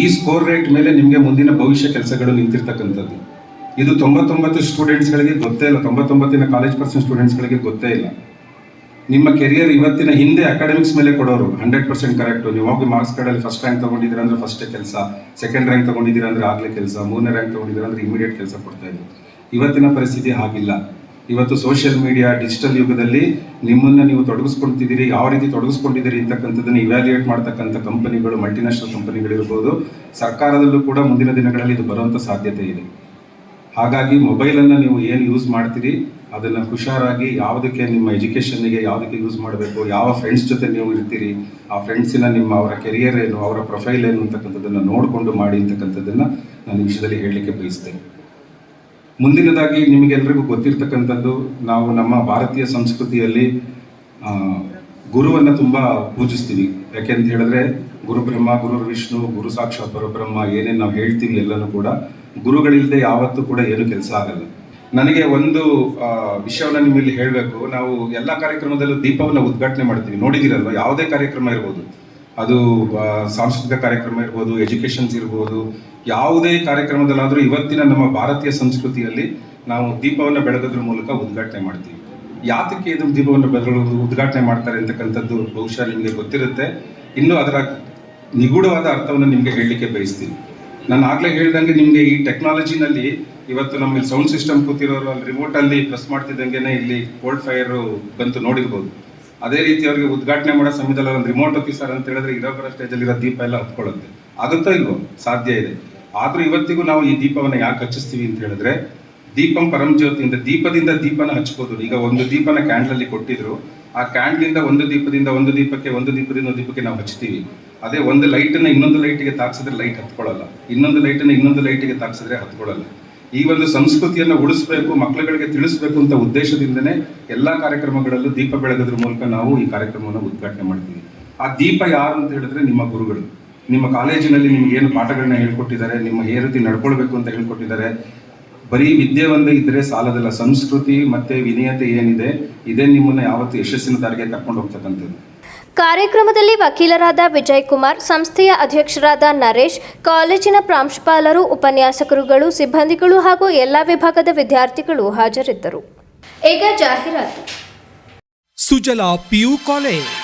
ಈ ಸ್ಕೋರ್ ರೇಟ್ ಮೇಲೆ ನಿಮಗೆ ಮುಂದಿನ ಭವಿಷ್ಯ ಕೆಲಸಗಳು ನಿಂತಿರ್ತಕ್ಕಂಥದ್ದು. ಇದು ತೊಂಬತ್ತೊಂಬತ್ತು ಸ್ಟೂಡೆಂಟ್ಸ್ಗಳಿಗೆ ಗೊತ್ತೇ ಇಲ್ಲ. ತೊಂಬತ್ತೊಂಬತ್ತಿನ ಕಾಲೇಜ್ ಪರ್ಸೆಂಟ್ ಸ್ಟೂಡೆಂಟ್ಸ್ಗಳಿಗೆ ಗೊತ್ತೇ ಇಲ್ಲ. ನಿಮ್ಮ ಕೆರಿಯರ್ ಇವತ್ತಿನ ಹಿಂದೆ ಅಕಾಡೆಮಿಕ್ಸ್ ಮೇಲೆ ಕೊಡೋರು ಹಂಡ್ರೆಡ್ ಪರ್ಸೆಂಟ್ ಕರೆಕ್ಟ್ ನೀವು ಹೋಗಿ ಮಾರ್ಕ್ಸ್ ಕಾರ್ಡಲ್ಲಿ ಫಸ್ಟ್ ರ್ಯಾಂಕ್ ತಗೊಂಡಿದ್ದೀರಾ ಅಂದ್ರೆ ಫಸ್ಟ್ ಕೆಲಸ ಸೆಕೆಂಡ್ ರ್ಯಾಂಕ್ ತಗೊಂಡಿದ್ದೀರಾ ಅಂದ್ರೆ ಆಗ್ಲೇ ಕೆಲಸ, ಮೂರನೇ ರ್ಯಾಂಕ್ ತಗೊಂಡಿದ್ದೀರಾ ಅಂದ್ರೆ ಇಮಿಡಿಯೇಟ್ ಕೆಲಸ ಕೊಡ್ತಾ ಇದ್ರು. ಇವತ್ತಿನ ಪರಿಸ್ಥಿತಿ ಹಾಗಿಲ್ಲ. ಇವತ್ತು ಸೋಷಿಯಲ್ ಮೀಡಿಯಾ ಡಿಜಿಟಲ್ ಯುಗದಲ್ಲಿ ನಿಮ್ಮನ್ನ ನೀವು ತೊಡಗಿಸ್ಕೊಳ್ತಿದ್ದೀರಿ, ಯಾವ ರೀತಿ ತೊಡಗಿಸ್ಕೊಂಡಿದ್ದೀರಿ ಅಂತಕ್ಕಂಥದ್ದನ್ನು ಇವ್ಯಾಲ್ಯೂಯೇಟ್ ಮಾಡ್ತಕ್ಕಂಥ ಕಂಪನಿಗಳು ಮಲ್ಟಿನ್ಯಾಷನಲ್ ಕಂಪನಿಗಳಿರ್ಬೋದು ಸರ್ಕಾರದಲ್ಲೂ ಕೂಡ ಮುಂದಿನ ದಿನಗಳಲ್ಲಿ ಇದು ಬರುವಂಥ ಸಾಧ್ಯತೆ ಇದೆ. ಹಾಗಾಗಿ ಮೊಬೈಲನ್ನು ನೀವು ಏನು ಯೂಸ್ ಮಾಡ್ತೀರಿ? ಅದನ್ನು ಹುಷಾರಾಗಿ ಯಾವುದಕ್ಕೆ ನಿಮ್ಮ ಎಜುಕೇಷನ್ನಿಗೆ ಯಾವುದಕ್ಕೆ ಯೂಸ್ ಮಾಡಬೇಕು, ಯಾವ ಫ್ರೆಂಡ್ಸ್ ಜೊತೆ ನೀವು ಇರ್ತೀರಿ, ಆ ಫ್ರೆಂಡ್ಸಿನ ನಿಮ್ಮ ಅವರ ಕೆರಿಯರ್ ಏನು, ಅವರ ಪ್ರೊಫೈಲ್ ಏನು ಅಂತಕ್ಕಂಥದ್ದನ್ನು ನೋಡಿಕೊಂಡು ಮಾಡಿ ಅಂತಕ್ಕಂಥದ್ದನ್ನು ನಾನು ಈ ವಿಷಯದಲ್ಲಿ ಹೇಳಲಿಕ್ಕೆ ಬಯಸ್ತೇನೆ. ಮುಂದಿನದಾಗಿ ನಿಮಗೆಲ್ಲರಿಗೂ ಗೊತ್ತಿರ್ತಕ್ಕಂಥದ್ದು, ನಾವು ನಮ್ಮ ಭಾರತೀಯ ಸಂಸ್ಕೃತಿಯಲ್ಲಿ ಗುರುವನ್ನು ತುಂಬ ಪೂಜಿಸ್ತೀವಿ. ಯಾಕೆಂತ ಹೇಳಿದ್ರೆ ಗುರು ಬ್ರಹ್ಮ ಗುರು ವಿಷ್ಣು, ಗುರು ಸಾಕ್ಷಾತ್ ಪರಬ್ರಹ್ಮ ಏನೇನು ನಾವು ಹೇಳ್ತೀವಿ ಎಲ್ಲನೂ ಕೂಡ ಗುರುಗಳಿಲ್ಲದೆ ಯಾವತ್ತೂ ಕೂಡ ಏನು ಕೆಲಸ ಆಗಲ್ಲ. ನನಗೆ ಒಂದು ವಿಷಯವನ್ನು ನಿಮ್ಮಲ್ಲಿ ಹೇಳಬೇಕು. ನಾವು ಎಲ್ಲ ಕಾರ್ಯಕ್ರಮದಲ್ಲೂ ದೀಪವನ್ನು ಉದ್ಘಾಟನೆ ಮಾಡ್ತೀವಿ. ನೋಡಿದ್ದೀರಲ್ವ? ಯಾವುದೇ ಕಾರ್ಯಕ್ರಮ ಇರ್ಬೋದು. ಅದು ಸಾಂಸ್ಕೃತಿಕ ಕಾರ್ಯಕ್ರಮ ಇರ್ಬೋದು ಎಜುಕೇಷನ್ಸ್ ಇರ್ಬೋದು, ಯಾವುದೇ ಕಾರ್ಯಕ್ರಮದಲ್ಲಾದರೂ ಇವತ್ತಿನ ನಮ್ಮ ಭಾರತೀಯ ಸಂಸ್ಕೃತಿಯಲ್ಲಿ ನಾವು ದೀಪವನ್ನು ಬೆಳಗೋದ್ರ ಮೂಲಕ ಉದ್ಘಾಟನೆ ಮಾಡ್ತೀವಿ. ಯಾತಕ್ಕೆ ಇದು ದೀಪವನ್ನು ಬೆಳಗೋದು, ಉದ್ಘಾಟನೆ ಮಾಡ್ತಾರೆ ಅಂತಕ್ಕಂಥದ್ದು ಬಹುಶಃ ನಿಮಗೆ ಗೊತ್ತಿರುತ್ತೆ. ಇನ್ನೂ ಅದರ ನಿಗೂಢವಾದ ಅರ್ಥವನ್ನು ನಿಮಗೆ ಹೇಳಲಿಕ್ಕೆ ಬಯಸ್ತೀನಿ. ನಾನು ಆಗಲೇ ಹೇಳ್ದಂಗೆ ನಿಮಗೆ ಈ ಟೆಕ್ನಾಲಜಿನಲ್ಲಿ ಇವತ್ತು ನಮ್ಮಲ್ಲಿ ಸೌಂಡ್ ಸಿಸ್ಟಮ್ ಕೂತಿರೋರು ಅಲ್ಲಿ ರಿಮೋಟ್ ಅಲ್ಲಿ ಪ್ರೆಸ್ ಮಾಡ್ತಿದ್ದಂಗೆ ಇಲ್ಲಿ ಕೋಲ್ಡ್ ಫೈರ್ ಬಂತು ನೋಡಿರ್ಬೋದು. ಅದೇ ರೀತಿ ಅವರಿಗೆ ಉದ್ಘಾಟನೆ ಮಾಡೋ ಸಮಯದಲ್ಲಿ ಒಂದು ರಿಮೋಟ್ ಆಫೀಸರ್ ಅಂತ ಹೇಳಿದ್ರೆ ಇರೋ ಬರೋ ಸ್ಟೇಜಲ್ಲಿ ಇರೋ ದೀಪ ಎಲ್ಲ ಹತ್ಕೊಳ್ಳುತ್ತೆ. ಆಗುತ್ತೋ ಇಲ್ವೋ? ಸಾಧ್ಯ ಇದೆ. ಆದ್ರೂ ಇವತ್ತಿಗೂ ನಾವು ಈ ದೀಪವನ್ನು ಯಾಕೆ ಹಚ್ಚಿಸ್ತೀವಿ ಅಂತ ಹೇಳಿದ್ರೆ, ದೀಪಂ ಪರಂ ಜ್ಯೋತಿಯಿಂದ ದೀಪದಿಂದ ದೀಪನ ಹಚ್ಬೋದು. ಈಗ ಒಂದು ದೀಪನ ಕ್ಯಾಂಡ್ಲಲ್ಲಿ ಕೊಟ್ಟಿದ್ರು, ಆ ಕ್ಯಾಂಡ್ಲಿಂದ ಒಂದು ದೀಪದಿಂದ ಒಂದು ದೀಪಕ್ಕೆ, ಒಂದು ದೀಪದಿಂದ ಒಂದು ದೀಪಕ್ಕೆ ನಾವು ಹಚ್ತೀವಿ. ಅದೇ ಒಂದು ಲೈಟನ್ನು ಇನ್ನೊಂದು ಲೈಟಿಗೆ ತಾಕ್ಸಿದ್ರೆ ಲೈಟ್ ಹತ್ಕೊಳ್ಳಲ್ಲ. ಇನ್ನೊಂದು ಲೈಟನ್ನು ಇನ್ನೊಂದು ಲೈಟಿಗೆ ತಾಕ್ಸಿದ್ರೆ ಹತ್ಕೊಳ್ಳಲ್ಲ. ಈ ಒಂದು ಸಂಸ್ಕೃತಿಯನ್ನು ಉಳಿಸ್ಬೇಕು ಮಕ್ಕಳುಗಳಿಗೆ ತಿಳಿಸ್ಬೇಕು ಅಂತ ಉದ್ದೇಶದಿಂದನೇ ಎಲ್ಲಾ ಕಾರ್ಯಕ್ರಮಗಳಲ್ಲೂ ದೀಪ ಬೆಳಗೋದ್ರ ಮೂಲಕ ನಾವು ಈ ಕಾರ್ಯಕ್ರಮವನ್ನು ಉದ್ಘಾಟನೆ ಮಾಡ್ತೀವಿ. ಆ ದೀಪ ಯಾರು ಅಂತ ಹೇಳಿದ್ರೆ ನಿಮ್ಮ ಗುರುಗಳು. ನಿಮ್ಮ ಕಾಲೇಜಿನಲ್ಲಿ ನಿಮ್ಗೆ ಏನು ಪಾಠಗಳನ್ನ ಹೇಳ್ಕೊಟ್ಟಿದ್ದಾರೆ, ನಿಮ್ಮ ಏ ರೀತಿ ನಡ್ಕೊಳ್ಬೇಕು ಅಂತ ಹೇಳ್ಕೊಟ್ಟಿದ್ದಾರೆ. ಬರೀ ವಿದ್ಯೆ ಒಂದು ಇದ್ರೆ ಸಾಲದಲ್ಲ, ಸಂಸ್ಕೃತಿ ಮತ್ತೆ ವಿನಯತೆ ಏನಿದೆ, ಇದೇ ನಿಮ್ಮನ್ನ ಯಾವತ್ತು ಯಶಸ್ಸಿನ ದಾರಿಗೆ ಕರ್ಕೊಂಡು ಹೋಗ್ತಕ್ಕಂಥದ್ದು. ಕಾರ್ಯಕ್ರಮದಲ್ಲಿ ವಕೀಲರಾದ ವಿಜಯ್ ಕುಮಾರ್ ಸಂಸ್ಥೆಯ ಅಧ್ಯಕ್ಷರಾದ ನರೇಶ್, ಕಾಲೇಜಿನ ಪ್ರಾಂಶುಪಾಲರು, ಉಪನ್ಯಾಸಕರುಗಳು, ಸಿಬ್ಬಂದಿಗಳು ಹಾಗೂ ಎಲ್ಲ ವಿಭಾಗದ ವಿದ್ಯಾರ್ಥಿಗಳು ಹಾಜರಿದ್ದರು. ಈಗ ಜಾಹೀರಾತು. Sujala PU college.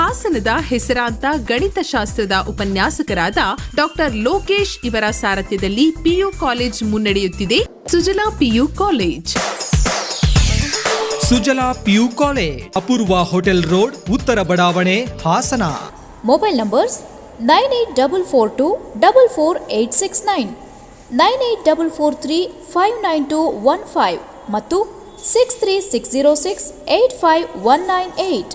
ಹಾಸನದ ಹೆಸರಾಂತ ಗಣಿತಶಾಸ್ತ್ರದ ಉಪನ್ಯಾಸಕರಾದ ಡಾಕ್ಟರ್ ಲೋಕೇಶ್ ಇವರ ಸಾರಥ್ಯದಲ್ಲಿ ಪಿಯು ಕಾಲೇಜ್ ಮುನ್ನಡೆಯುತ್ತಿದೆ. Sujala PU college. Sujala PU college Apoorva hotel road ಉತ್ತರ ಬಡಾವಣೆ Hassan. Mobile numbers nine eight double four two double four eight six nine nine eight double four three five nine two one five ಮತ್ತು six three six zero six eight five one nine eight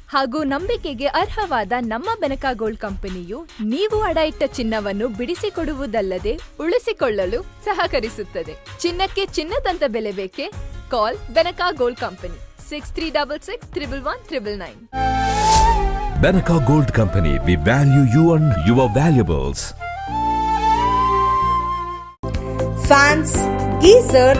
ಹಾಗೂ ನಂಬಿಕೆಗೆ ಅರ್ಹವಾದ ನಮ್ಮ Benaka gold ಕಂಪನಿಯು ನೀವು ಅಡ ಇಟ್ಟ ಚಿನ್ನವನ್ನು ಬಿಡಿಸಿಕೊಡುವುದಲ್ಲದೆ ಉಳಿಸಿಕೊಳ್ಳಲು ಸಹಕರಿಸುತ್ತದೆ. ಚಿನ್ನಕ್ಕೆ ಚಿನ್ನದಂತ ಬೆಲೆ ಬೇಕೆ? Call Benaka gold company six three double six triple one triple nine Benaka gold company we value you and your valuables fans geyser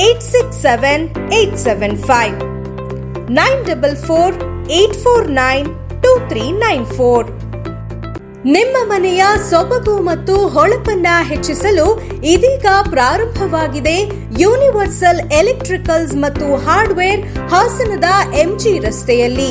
eight six seven eight seven five nine double four eight four nine two three nine four ನಿಮ್ಮ ಮನೆಯ ಸೊಬಗು ಮತ್ತು ಹೊಳಪನ್ನ ಹೆಚ್ಚಿಸಲು ಇದೀಗ ಪ್ರಾರಂಭವಾಗಿದೆ universal electricals ಮತ್ತು hardware ಹಾಸನದ ಎಂಜಿ ರಸ್ತೆಯಲ್ಲಿ.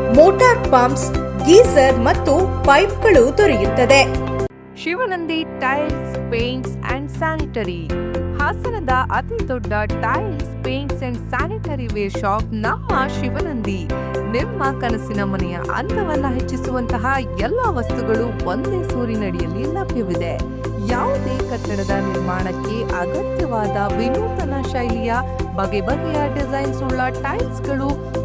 motor pumps, geyser ಮತ್ತು ಪೈಪ್ಗಳು ದೊರೆಯುತ್ತದೆ. Shivanandi tiles, paints and sanitary. ಹಾಸನದ ಅತಿ ದೊಡ್ಡ tiles, paints and sanitary ware shop ನಮ್ಮ ಶಿವನಂದಿ. ನಿಮ್ಮ ಕನಸಿನ ಮನೆಯ ಅಂದವನ್ನ ಹೆಚ್ಚಿಸುವಂತಹ ಎಲ್ಲ ವಸ್ತುಗಳು ಒಂದೇ ಸೂರಿನಡಿಯಲ್ಲಿ ಲಭ್ಯವಿದೆ. ಯಾವುದೇ ಕಟ್ಟಡದ ನಿರ್ಮಾಣಕ್ಕೆ ಅಗತ್ಯವಾದ ವಿನೂತನ ಶೈಲಿಯ ಬಗೆ ಬಗೆಯ ಡಿಸೈನ್ಸ್ ಉಳ್ಳ ಟೈಲ್ಸ್ಗಳು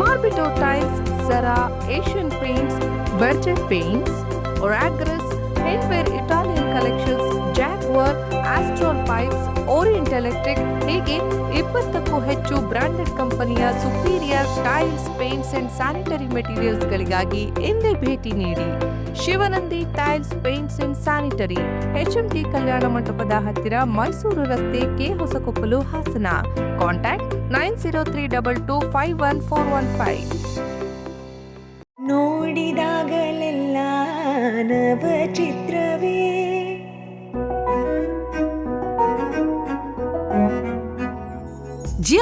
ಮಾರ್ಬಿಟೋ ಟೈಲ್ಸ್ ಸರಾ ಏಷ್ಯನ್ ಪೇಂಟ್ಸ್ ಬರ್ಜೆಟ್ ಪೇಂಟ್ಸ್ ಒರಾಗ್ರಸ್ ಹೆಡ್ವೇರ್ Italian collections Jaquar Astral pipes Orient electric ಹೀಗೆ ಇಪ್ಪತ್ತಕ್ಕೂ ಹೆಚ್ಚು ಬ್ರಾಂಡೆಡ್ ಕಂಪನಿಯ superior tiles paints and sanitary ಮೆಟೀರಿಯಲ್ಸ್ಗಳಿಗಾಗಿ ಎಂದೇ ಭೇಟಿ ನೀಡಿ. Shivanandi tiles, paints and sanitary, HMT ಕಲ್ಯಾಣ ಮಂಟಪದ ಹತ್ತಿರ ಮೈಸೂರು ರಸ್ತೆ K Hosakoppalu Hassan. Contact nine zero three double two five one four one five. ನೋಡಿದಾಗಲೆಲ್ಲ ನವ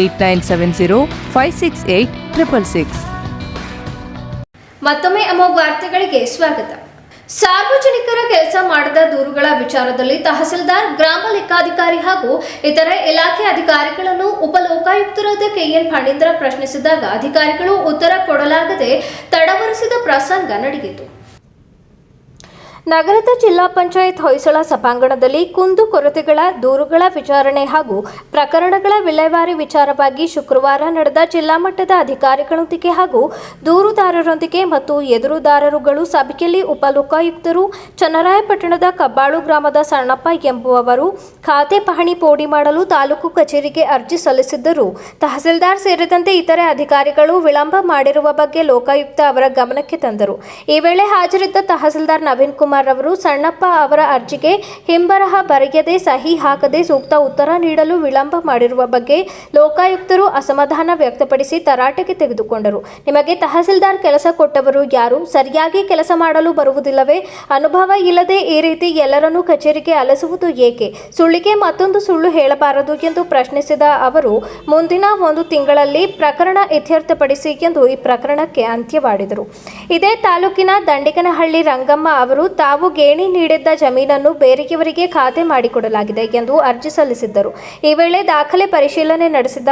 Eight nine seven zero five six eight triple six. ಮತ್ತೊಮ್ಮೆ ಅಮೋಘ ವಾರ್ತೆಗಳಿಗೆ ಸ್ವಾಗತ. ಸಾರ್ವಜನಿಕರ ಕೆಲಸ ಮಾಡದ ದೂರುಗಳ ವಿಚಾರದಲ್ಲಿ ತಹಸೀಲ್ದಾರ್, ಗ್ರಾಮ ಲೆಕ್ಕಾಧಿಕಾರಿ ಹಾಗೂ ಇತರೆ ಇಲಾಖೆ ಅಧಿಕಾರಿಗಳನ್ನು ಉಪಲೋಕಾಯುಕ್ತರಾದ ಕೆಎನ್ ಫಣೀಂದ್ರ ಪ್ರಶ್ನಿಸಿದಾಗ ಅಧಿಕಾರಿಗಳು ಉತ್ತರ ಕೊಡಲಾಗದೆ ತಡವರಿಸಿದ ಪ್ರಸಂಗ ನಡೆಯಿತು. ನಗರದ ಜಿಲ್ಲಾ ಪಂಚಾಯತ್ ಹೊಯ್ಸಳ ಸಭಾಂಗಣದಲ್ಲಿ ಕುಂದು ಕೊರತೆಗಳ ದೂರುಗಳ ವಿಚಾರಣೆ ಹಾಗೂ ಪ್ರಕರಣಗಳ ವಿಲೇವಾರಿ ವಿಚಾರವಾಗಿ ಶುಕ್ರವಾರ ನಡೆದ ಜಿಲ್ಲಾ ಮಟ್ಟದ ಅಧಿಕಾರಿಗಳೊಂದಿಗೆ ಹಾಗೂ ದೂರುದಾರರೊಂದಿಗೆ ಮತ್ತು ಎದುರುದಾರರುಗಳು ಸಭೆಯಲ್ಲಿ ಉಪಲೋಕಾಯುಕ್ತರು ಚನ್ನರಾಯಪಟ್ಟಣದ ಕಬ್ಬಾಳು ಗ್ರಾಮದ ಸಣ್ಣಪ್ಪ ಎಂಬುವವರು ಖಾತೆ ಪಹಣಿ ಪೋಡಿ ಮಾಡಲು ತಾಲೂಕು ಕಚೇರಿಗೆ ಅರ್ಜಿ ಸಲ್ಲಿಸಿದ್ದರು. ತಹಸೀಲ್ದಾರ್ ಸೇರಿದಂತೆ ಇತರೆ ಅಧಿಕಾರಿಗಳು ವಿಳಂಬ ಮಾಡಿರುವ ಬಗ್ಗೆ ಲೋಕಾಯುಕ್ತ ಅವರ ಗಮನಕ್ಕೆ ತಂದರು. ಈ ವೇಳೆ ಹಾಜರಿದ್ದ ತಹಸೀಲ್ದಾರ್ ನವೀನ್ ಕುಮಾರ್ ಅವರು, ಸಣ್ಣಪ್ಪ ಅವರ ಅರ್ಜಿಗೆ ಹಿಂಬರಹ ಬರೆಯದೆ ಸಹಿ ಹಾಕದೆ ಸೂಕ್ತ ಉತ್ತರ ನೀಡಲು ವಿಳಂಬ ಮಾಡಿರುವ ಬಗ್ಗೆ ಲೋಕಾಯುಕ್ತರು ಅಸಮಾಧಾನ ವ್ಯಕ್ತಪಡಿಸಿ ತರಾಟೆಗೆ ತೆಗೆದುಕೊಂಡರು. ನಿಮಗೆ ತಹಸೀಲ್ದಾರ್ ಕೆಲಸ ಕೊಟ್ಟವರು ಯಾರು? ಸರಿಯಾಗಿ ಕೆಲಸ ಮಾಡಲು ಬರುವುದಿಲ್ಲವೇ? ಅನುಭವ ಇಲ್ಲದೆ ಈ ರೀತಿ ಎಲ್ಲರನ್ನೂ ಕಚೇರಿಗೆ ಅಲಸುವುದು ಏಕೆ? ಸುಳ್ಳಿಗೆ ಮತ್ತೊಂದು ಸುಳ್ಳು ಹೇಳಬಾರದು ಎಂದು ಪ್ರಶ್ನಿಸಿದ ಅವರು, ಮುಂದಿನ ಒಂದು ತಿಂಗಳಲ್ಲಿ ಪ್ರಕರಣ ಇತ್ಯರ್ಥಪಡಿಸಿ ಎಂದು ಈ ಪ್ರಕರಣಕ್ಕೆ ಅಂತ್ಯವಾಡಿದರು. ಇದೇ ತಾಲೂಕಿನ ದಂಡಿಗನಹಳ್ಳಿ ರಂಗಮ್ಮ ಅವರು ತಾವು ಗೇಣಿ ನೀಡಿದ್ದ ಜಮೀನನ್ನು ಬೇರೆಯವರಿಗೆ ಖಾತೆ ಮಾಡಿಕೊಡಲಾಗಿದೆ ಎಂದು ಅರ್ಜಿ ಸಲ್ಲಿಸಿದ್ದರು. ಈ ವೇಳೆ ದಾಖಲೆ ಪರಿಶೀಲನೆ ನಡೆಸಿದ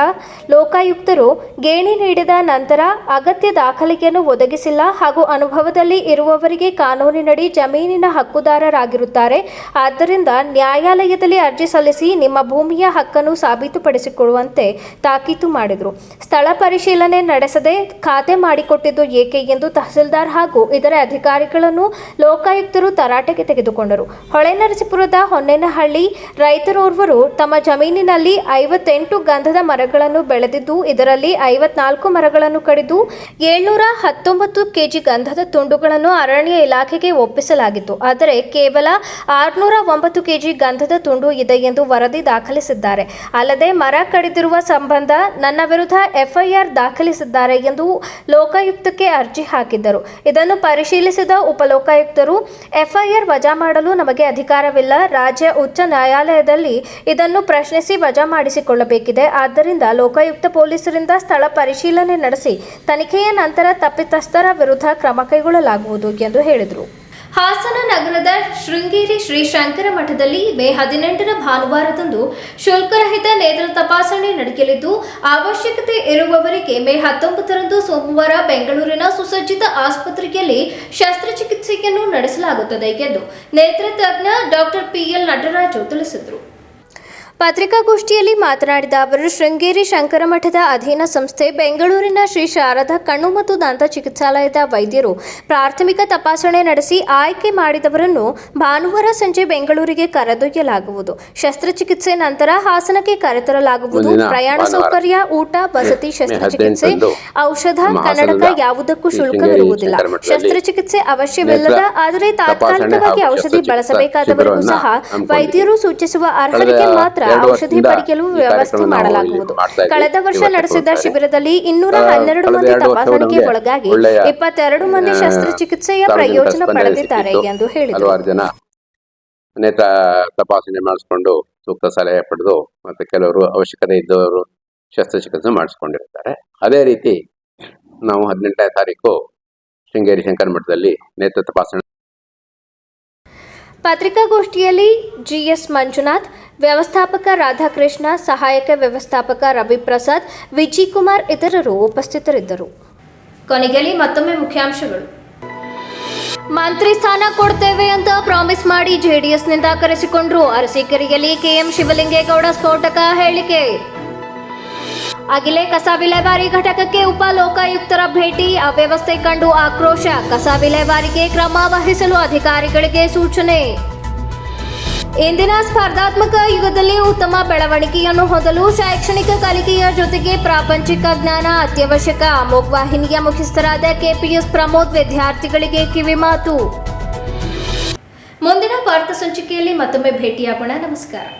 ಲೋಕಾಯುಕ್ತರು ಗೇಣಿ ನೀಡಿದ ನಂತರ ಅಗತ್ಯ ದಾಖಲೆಯನ್ನು ಒದಗಿಸಿಲ್ಲ ಹಾಗೂ ಅನುಭವದಲ್ಲಿ ಇರುವವರಿಗೆ ಕಾನೂನಿನಡಿ ಜಮೀನಿನ ಹಕ್ಕುದಾರರಾಗಿರುತ್ತಾರೆ. ಆದ್ದರಿಂದ ನ್ಯಾಯಾಲಯದಲ್ಲಿ ಅರ್ಜಿ ಸಲ್ಲಿಸಿ ನಿಮ್ಮ ಭೂಮಿಯ ಹಕ್ಕನ್ನು ಸಾಬೀತುಪಡಿಸಿಕೊಳ್ಳುವಂತೆ ತಾಕೀತು ಮಾಡಿದರು. ಸ್ಥಳ ಪರಿಶೀಲನೆ ನಡೆಸದೆ ಖಾತೆ ಮಾಡಿಕೊಟ್ಟಿದ್ದು ಏಕೆ ಎಂದು ತಹಸೀಲ್ದಾರ್ ಹಾಗೂ ಇದರ ಅಧಿಕಾರಿಗಳನ್ನು ಲೋಕಾಯುಕ್ತರು ತರಾಟೆಗೆ ತೆಗೆದುಕೊಂಡರು. ಹೊಳೆನರಸೀಪುರದ ಹೊನ್ನೇನಹಳ್ಳಿ ರೈತರೋರ್ವರು ತಮ್ಮ ಜಮೀನಿನಲ್ಲಿ ಐವತ್ತೆಂಟು ಗಂಧದ ಮರಗಳನ್ನು ಬೆಳೆದಿದ್ದು, ಇದರಲ್ಲಿ ಐವತ್ನಾಲ್ಕು ಮರಗಳನ್ನು ಕಡಿದು ಏಳ್ನೂರ ಹತ್ತೊಂಬತ್ತು ಕೆಜಿ ಗಂಧದ ತುಂಡುಗಳನ್ನು ಅರಣ್ಯ ಇಲಾಖೆಗೆ ಒಪ್ಪಿಸಲಾಗಿತ್ತು. ಆದರೆ ಕೇವಲ ಆರುನೂರ ಒಂಬತ್ತು ಕೆಜಿ ಗಂಧದ ತುಂಡು ಇದೆ ಎಂದು ವರದಿ ದಾಖಲಿಸಿದ್ದಾರೆ. ಅಲ್ಲದೆ ಮರ ಕಡಿದಿರುವ ಸಂಬಂಧ ನನ್ನ ವಿರುದ್ಧ ಎಫ್ಐಆರ್ ದಾಖಲಿಸಿದ್ದಾರೆ ಎಂದು ಲೋಕಾಯುಕ್ತಕ್ಕೆ ಅರ್ಜಿ ಹಾಕಿದ್ದರು. ಇದನ್ನು ಪರಿಶೀಲಿಸಿದ ಉಪಲೋಕಾಯುಕ್ತರು ಎಫ್ಐಆರ್ ವಜಾ ಮಾಡಲು ನಮಗೆ ಅಧಿಕಾರವಿಲ್ಲ. ರಾಜ್ಯ ಉಚ್ಚ ನ್ಯಾಯಾಲಯದಲ್ಲಿ ಇದನ್ನು ಪ್ರಶ್ನಿಸಿ ವಜಾ ಮಾಡಿಸಿಕೊಳ್ಳಬೇಕಿದೆ. ಆದ್ದರಿಂದ ಲೋಕಾಯುಕ್ತ ಪೊಲೀಸರಿಂದ ಸ್ಥಳ ಪರಿಶೀಲನೆ ನಡೆಸಿ ತನಿಖೆಯ ನಂತರ ತಪ್ಪಿತಸ್ಥರ ವಿರುದ್ಧ ಕ್ರಮ ಕೈಗೊಳ್ಳಲಾಗುವುದು ಎಂದು ಹೇಳಿದರು. ಹಾಸನ ನಗರದ ಶೃಂಗೇರಿ ಶ್ರೀ ಶಂಕರ ಮಠದಲ್ಲಿ ಮೇ ಹದಿನೆಂಟರ ಭಾನುವಾರದಂದು ಶುಲ್ಕರಹಿತ ನೇತ್ರ ತಪಾಸಣೆ ನಡೆಯಲಿದ್ದು, ಅವಶ್ಯಕತೆ ಇರುವವರಿಗೆ ಮೇ ಹತ್ತೊಂಬತ್ತರಂದು ಸೋಮವಾರ ಬೆಂಗಳೂರಿನ ಸುಸಜ್ಜಿತ ಆಸ್ಪತ್ರೆಯಲ್ಲಿ ಶಸ್ತ್ರಚಿಕಿತ್ಸೆಯನ್ನು ನಡೆಸಲಾಗುತ್ತದೆ ಎಂದು ನೇತ್ರ ತಜ್ಞ ಡಾಕ್ಟರ್ ಪಿಎಲ್ ನಟರಾಜು ತಿಳಿಸಿದರು. ಪತ್ರಿಕಾಗೋಷ್ಠಿಯಲ್ಲಿ ಮಾತನಾಡಿದ ಅವರು ಶೃಂಗೇರಿ ಶಂಕರ ಮಠದ ಅಧೀನ ಸಂಸ್ಥೆ ಬೆಂಗಳೂರಿನ ಶ್ರೀ ಶಾರದಾ ಕಣ್ಣು ಮತ್ತು ದಂತ ಚಿಕಿತ್ಸಾಲಯದ ವೈದ್ಯರು ಪ್ರಾಥಮಿಕ ತಪಾಸಣೆ ನಡೆಸಿ ಆಯ್ಕೆ ಮಾಡಿದವರನ್ನು ಭಾನುವಾರ ಸಂಜೆ ಬೆಂಗಳೂರಿಗೆ ಕರೆದೊಯ್ಯಲಾಗುವುದು. ಶಸ್ತ್ರಚಿಕಿತ್ಸೆ ನಂತರ ಹಾಸನಕ್ಕೆ ಕರೆತರಲಾಗುವುದು. ಪ್ರಯಾಣ ಸೌಕರ್ಯ ಊಟ ವಸತಿ ಶಸ್ತ್ರಚಿಕಿತ್ಸೆ ಔಷಧ ಕನ್ನಡಕ ಯಾವುದಕ್ಕೂ ಶುಲ್ಕವಿರುವುದಿಲ್ಲ. ಶಸ್ತ್ರಚಿಕಿತ್ಸೆ ಅವಶ್ಯವಿಲ್ಲದ ಆದರೆ ತಾತ್ಕಾಲಿಕವಾಗಿ ಔಷಧಿ ಬಳಸಬೇಕಾದವರಿಗೂ ಸಹ ವೈದ್ಯರು ಸೂಚಿಸುವ ಅರ್ಹರಿಗೆ ಮಾತ್ರ ಔಷಧಿ ಪಡಿಕೆಲು ವ್ಯವಸ್ಥೆ ಮಾಡಲಾಗುವುದು. ಕಳೆದ ವರ್ಷ ನಡೆಸಿದ ಶಿಬಿರದಲ್ಲಿ ಇನ್ನೂರ ಹನ್ನೆರಡು ಮಂದಿ ತಪಾಸಣೆಗೆ ಒಳಗಾಗಿ ಇಪ್ಪತ್ತೆರಡು ಮಂದಿ ಶಸ್ತ್ರಚಿಕಿತ್ಸೆಯ ಪ್ರಯೋಜನ ಪಡೆದಿದ್ದಾರೆ ಎಂದು ಹೇಳಿದರು. ನೇತ್ರ ತಪಾಸಣೆ ಮಾಡಿಸ್ಕೊಂಡು ಸೂಕ್ತ ಸಲಹೆ ಪಡೆದು ಮತ್ತೆ ಕೆಲವರು ಅವಶ್ಯಕತೆ ಇದ್ದವರು ಶಸ್ತ್ರಚಿಕಿತ್ಸೆ ಮಾಡಿಸ್ಕೊಂಡಿರ್ತಾರೆ. ಅದೇ ರೀತಿ ನಾವು ಹದಿನೆಂಟನೇ ತಾರೀಕು ಶೃಂಗೇರಿ ಶಂಕರ ಮಠದಲ್ಲಿ ನೇತ್ರ ತಪಾಸಣೆ ಪತ್ರಿಕಾಗೋಷ್ಠಿಯಲ್ಲಿ ಜಿಎಸ್ ಮಂಜುನಾಥ್ ವ್ಯವಸ್ಥಾಪಕ ರಾಧಾಕೃಷ್ಣ ಸಹಾಯಕ ವ್ಯವಸ್ಥಾಪಕ ರವಿಪ್ರಸಾದ್ ವಿಜಯಕುಮಾರ್ ಇತರರು ಉಪಸ್ಥಿತರಿದ್ದರು. ಕೊನೆಯಲ್ಲಿ ಮತ್ತೊಮ್ಮೆ ಮುಖ್ಯಾಂಶಗಳು. ಮಂತ್ರಿ ಸ್ಥಾನ ಕೊಡ್ತೇವೆ ಅಂತ ಪ್ರಾಮಿಸ್ ಮಾಡಿ ಜೆಡಿಎಸ್ನಿಂದ ಕರೆಸಿಕೊಂಡ್ರು. ಅರಸೀಕೆರೆಯಲ್ಲಿ ಕೆಎಂ ಶಿವಲಿಂಗೇಗೌಡ ಸ್ಫೋಟಕ ಹೇಳಿಕೆ. ಅಗಿಲೆ ಕಸ ವಿಲೇವಾರಿ ಘಟಕಕ್ಕೆ ಉಪ ಲೋಕಾಯುಕ್ತರ ಭೇಟಿ. ಅವ್ಯವಸ್ಥೆ ಕಂಡು ಆಕ್ರೋಶ. ಕಸ ವಿಲೇವಾರಿಗೆ ಕ್ರಮ ವಹಿಸಲು ಅಧಿಕಾರಿಗಳಿಗೆ ಸೂಚನೆ. ಇಂದಿನ ಸ್ಪರ್ಧಾತ್ಮಕ ಯುಗದಲ್ಲಿ ಉತ್ತಮ ಬೆಳವಣಿಗೆಯನ್ನು ಹೊಂದಲು ಶೈಕ್ಷಣಿಕ ಕಲಿಕೆಯ ಜೊತೆಗೆ ಪ್ರಾಪಂಚಿಕ ಜ್ಞಾನ ಅತ್ಯವಶ್ಯಕ. ಅಮೋಕ್ ವಾಹಿನಿಯ ಮುಖ್ಯಸ್ಥರಾದ ಕೆಪಿಎಸ್ ಪ್ರಮೋದ್ ವಿದ್ಯಾರ್ಥಿಗಳಿಗೆ ಕಿವಿಮಾತು ಮುಂದಿನ ವಾರ್ತಾ ಸಂಚಿಕೆಯಲ್ಲಿ ಮತ್ತೊಮ್ಮೆ ಭೇಟಿಯಾಗೋಣ. ನಮಸ್ಕಾರ.